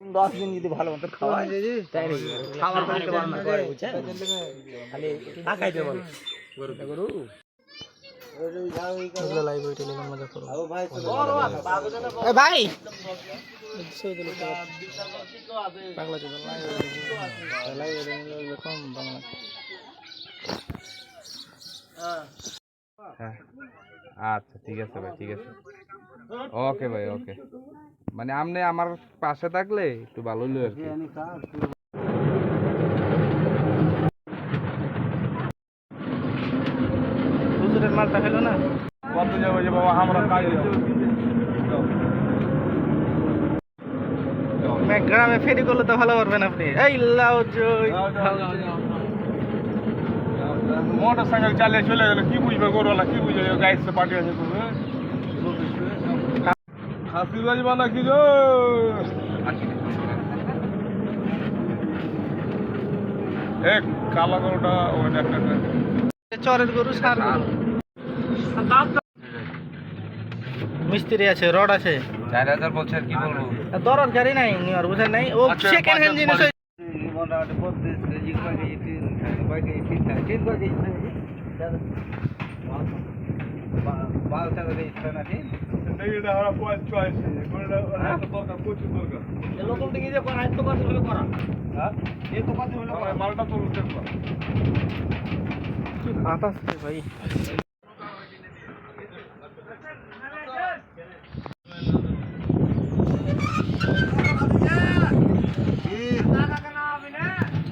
দশ দিন যদি ভালো মতো খাবার করতে পারে না বুঝছেন? খালি টাকাইতে গরু। ভাই কম বাংলা। হ্যাঁ। আচ্ছা ঠিক আছে ভাই ঠিক আছে। ওকে ভাই ওকে। মানে আপনি আমার পাশে থাকলে একটু ভালো হলো আর কি। মালটা খেলো না? কত যাব যে বাবা আমরা কাজ গ্রামে ফেরি করলে তো ভালো পারবেন আপনি। এই লাউ জয়। মোটর সাইকেল চালিয়ে চলে গেলে কি বুঝবে গরুওয়ালা কি বুঝবে? গাইড পাঠিয়ে আছে বাজবা নাকি গো? এক কালা গরুটা ওইটা একটা চরের গরু সার গরু। মিস্ত্রি আছে রড আছে। চার হাজার বছর কি বলব? দরদ গাড়ি নাই নিওর বুঝেন নাই। ও সেকেন্ড হ্যান্ড পাঁচ- জিনিস পাঁচ- ওই- এটা আমরা পয়েন্ট চয়েস গরুটা দরকার প্রচুর দরকার। এরকম দিকে যে করা এত কত হলে করা। হ্যাঁ? এ তো কত হলে আমার মালটা তো উঠে বাতাস রে ভাই।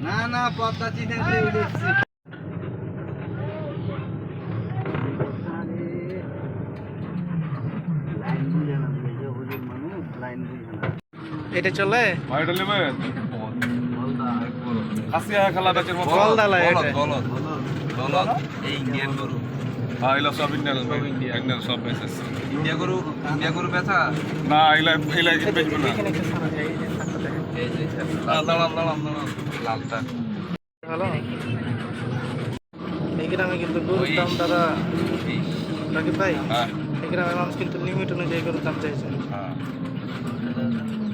না না পদ্মা চিনে উঠেছি লাইন বুঝে না বুঝে হুজুর মানুষ লাইন বুঝে না এটা চলে? ভাইটা নেবেন খাসিয়া খেলা বেচের মতো। এটা। এই ইন্ডিয়ান গরু। হ্যাঁ এগুলো সব ইন্ডিয়ান ইন্ডিয়ান সব ইন্ডিয়া গরু ইন্ডিয়া গরু বেচা? না এগুলা এগুলা বেচবো না। এই যে থাকতে থাকে। দাঁড়ান দাঁড়ান দাঁড়ান লালটা। ভালো? এই গ্রামে কিন্তু গরুর দাম দাদা রাকিব ভাই হ্যাঁ। এই গ্রামের মানুষ কিন্তু লিমিট অনুযায়ী গরুর দাম চাইছে। হ্যাঁ।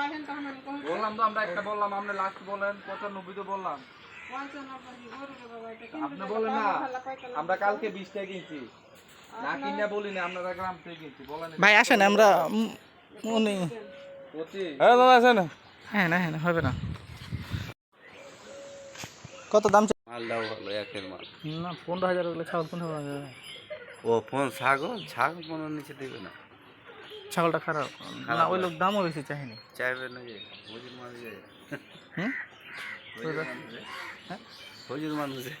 আপনারা তখন আমি কখন বললাম তো আমরা একটা বললাম আপনি লাস্ট বলেন পঁচানব্বই তো বললাম। আপনি বলেন না আমরা কালকে বিশ টাকা কিনছি। না কিনে বলি না আপনারা গ্রাম থেকে কিনছি বলেন। ভাই আসেন আমরা হ্যাঁ দাদা আছে না হ্যাঁ না হ্যাঁ হবে না। কত দাম মালটাও ভালো একের মাল। না পনেরো হাজার হলে ছাগল পনেরো হাজার। ও ফোন ছাগল? ছাগল কোনো নিচে দেবে না। ছাগলটা খারাপ। না ওই লোক দামও বেশি চাইনি চাইবে না যে হুজুর মানুষে হুম? হুজুর মানুষে হ্যাঁ? হুজুর মানুষে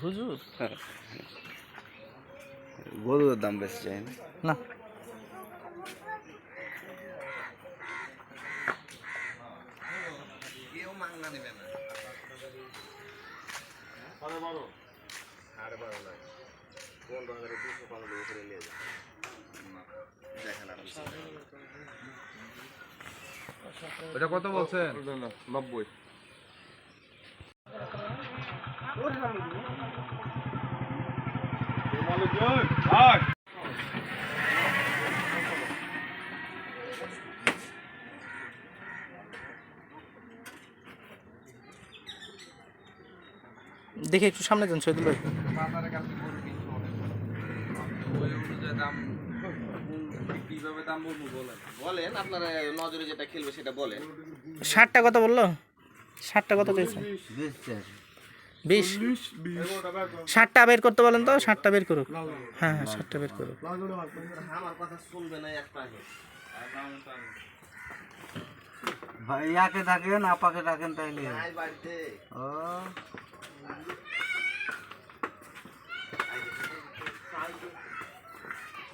হুজুর? গরুর দাম বেশি চাই না। না ওটা কত বলছেন? নব্বই। দেখে একটু সামনে যান শহীদুল ভাই। দাম কীভাবে দাম বলব বলেন বলেন আপনার নজরে যেটা খেলবে সেটা বলেন। ষাটটা কত বলল? ষাটটা কত চাইছেন বিশ। ষাটটা বের করতে বলেন তো ষাটটা বের করুক। হ্যাঁ হ্যাঁ ষাটটা বের করুক। আমার কথা শুনবে না একটা ভাই ইয়াকে ডাকেন আপাকে ডাকেন তাইলে। ও।